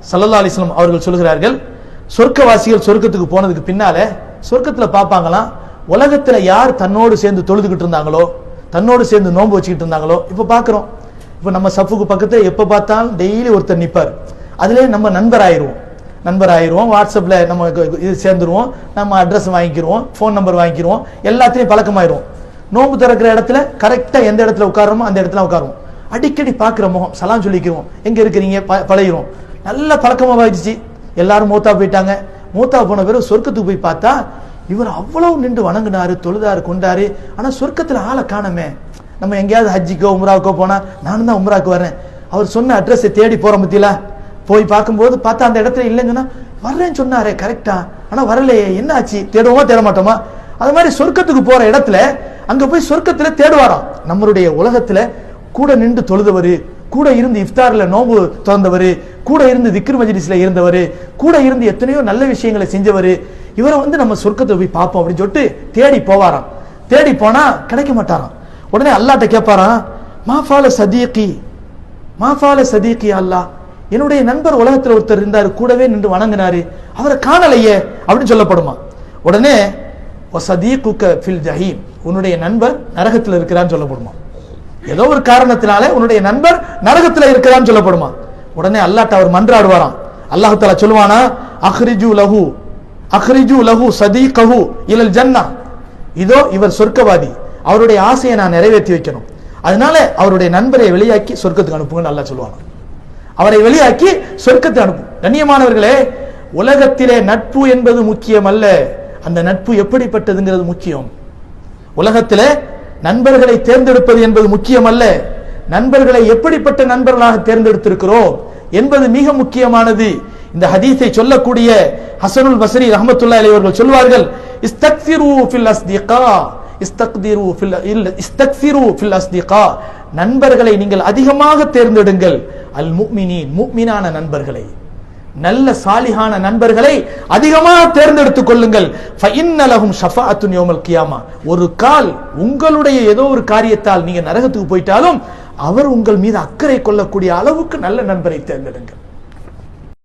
சல்லல்லா அலிஸ்லாம் அவர்கள் சொல்கிறார்கள் சொர்க்கவாசிகள் சொர்க்கத்துக்கு போனதுக்கு பின்னால சொர்க்கத்துல பார்ப்பாங்களாம் உலகத்துல யார் தன்னோடு சேர்ந்து தொழுதுகிட்டு இருந்தாங்களோ தன்னோடு சேர்ந்து நோன்பு வச்சுக்கிட்டு இருந்தாங்களோ இப்போ பார்க்குறோம். இப்ப நம்ம சஃபுக்கு பக்கத்துல எப்போ பார்த்தாலும் டெய்லி ஒருத்தர் நிற்பார் அதுலயே நம்ம நண்பர் ஆயிருவோம் நண்பர் ஆயிருவோம் வாட்ஸ்அப்ல நம்ம இது சேர்ந்துருவோம் நம்ம அட்ரஸ் வாங்கிக்கிருவோம் ஃபோன் நம்பர் வாங்கிக்கிருவோம் எல்லாத்தையும் பழக்கமாயிருவோம். நோன்பு திறக்கிற இடத்துல கரெக்டா எந்த இடத்துல உட்காரமோ அந்த இடத்துல உட்காருவோம். அடிக்கடி பார்க்குற முகம் சலாம் சொல்லிக்கிறோம் எங்க இருக்கிறீங்க? ப- பழகிறோம் நல்ல பழக்கமாகிடுச்சு எல்லாரும் மூத்தா போயிட்டாங்க. மூத்தா போன பிறகு சொர்க்கத்துக்கு போய் பார்த்தா இவர் அவ்வளவு நின்று வணங்கினாரு தொழுதாரு கொண்டாரு. ஆனா சொர்க்கத்துல ஆளை காணமே. நம்ம எங்கேயாவது ஹஜ்ஜிக்கோ உம்ராவுக்கோ போனா நானும் தான் உம்ராவுக்கு வரேன் அவர் சொன்ன அட்ரஸை தேடி போகிற பத்தியில? போய் பார்க்கும்போது பார்த்தா அந்த இடத்துல இல்லைங்கன்னா வர்றேன்னு சொன்னாரே கரெக்டா ஆனா வரலையே என்ன ஆச்சு? தேடுவோமா தேட மாட்டோமா அது மாதிரி சொர்க்கத்துக்கு போற இடத்துல அங்க போய் சொர்க்கத்துல தேடுவாராம். நம்மளுடைய உலகத்துல கூட நின்று தொழுதவர் கூட இருந்து இஃப்தார்ல நோம்பு திறந்தவர் கூட இருந்து திக்ர் மஜ்லிஸ்ல இருந்தவர் கூட இருந்து எத்தனையோ நல்ல விஷயங்களை செஞ்சவர் இவரை வந்து நம்ம சொர்க்கத்தை போய் பார்ப்போம் அப்படின்னு சொல்லிட்டு தேடி போவாராம். தேடி போனால் கிடைக்க மாட்டாராம். உடனே அல்லாட்ட கேட்பாராம் மாஃபால சதீக்கி மாஃபால சதீக்கி அல்லாஹ்? என்னுடைய நண்பர் உலகத்தில் ஒருத்தர் இருந்தார் கூடவே நின்று வணங்கினாரு. அவரை காணலையே அப்படின்னு சொல்லப்படுமா. உடனே சதீக்குக்க ஃபில் ஜஹீம். உன்னுடைய நண்பர் நரகத்தில் இருக்கிறான்னு சொல்லப்படுமா. ஏதோ ஒரு காரணத்தினால உன்னுடைய நண்பர் நரகத்தில் இருக்கிறான்னு சொல்லப்படுமா? உடனே அல்லாட்ட அவர் மன்றாடுவாராம். அல்லாஹ் சொல்லுவானா? அஹ்ரிஜு லஹு அஹ்ரிஜு லஹு சதீகஹு இலல் ஜன்னா. இதோ இவர் சொர்க்கவாதி. அவருடைய ஆசையை நான் நிறைவேற்றி வைக்கணும். அதனால அவருடைய நண்பரை வெளியாக்கி சொர்க்கத்துக்கு அனுப்புங்கன்னு நல்லா சொல்லுவாங்க அவரை வெளியாக்கி சொர்க்கத்தை அனுப்பும். கண்ணியமானவர்களே உலகத்திலே நட்பு என்பது முக்கியம் அல்ல அந்த நட்பு எப்படிப்பட்டதுங்கிறது முக்கியம். உலகத்திலே நண்பர்களை தேர்ந்தெடுப்பது என்பது முக்கியமல்ல. நண்பர்களை எப்படிப்பட்ட நண்பர்களாக தேர்ந்தெடுத்திருக்கிறோம் என்பது மிக முக்கியமானது. இந்த ஹதீஸை சொல்லக்கூடிய ஹசனுல் பசரி ரஹமத்துல்லா அலி அவர்கள் சொல்வார்கள் இஸ்தக்ஃபிரு ஃபில் அஸ்திகா இஸ்தக்திரு ஃபில் இல்ல இஸ்தக்ஃபிரு ஃபில் அஸ்திகா. நண்பர்களை நீங்கள் அதிகமாக தேர்ந்தெடுங்கள். அல் முக்மினின் முக்மினான நண்பர்களை. நல்ல சாலிகான நண்பர்களை அதிகமாக தேர்ந்தெடுத்துக் கொள்ளுங்கள். ஃபஇன்ன ஷஃபாஅத்துன் யௌமல் கியாமா. ஒரு கால் உங்களுடைய ஏதோ ஒரு காரியத்தால் நீங்க நரகத்துக்கு போயிட்டாலும் அவர் உங்கள் மீது அக்கறை கொள்ளக்கூடிய அளவுக்கு நல்ல நண்பரை தேர்ந்தெடுங்கள்.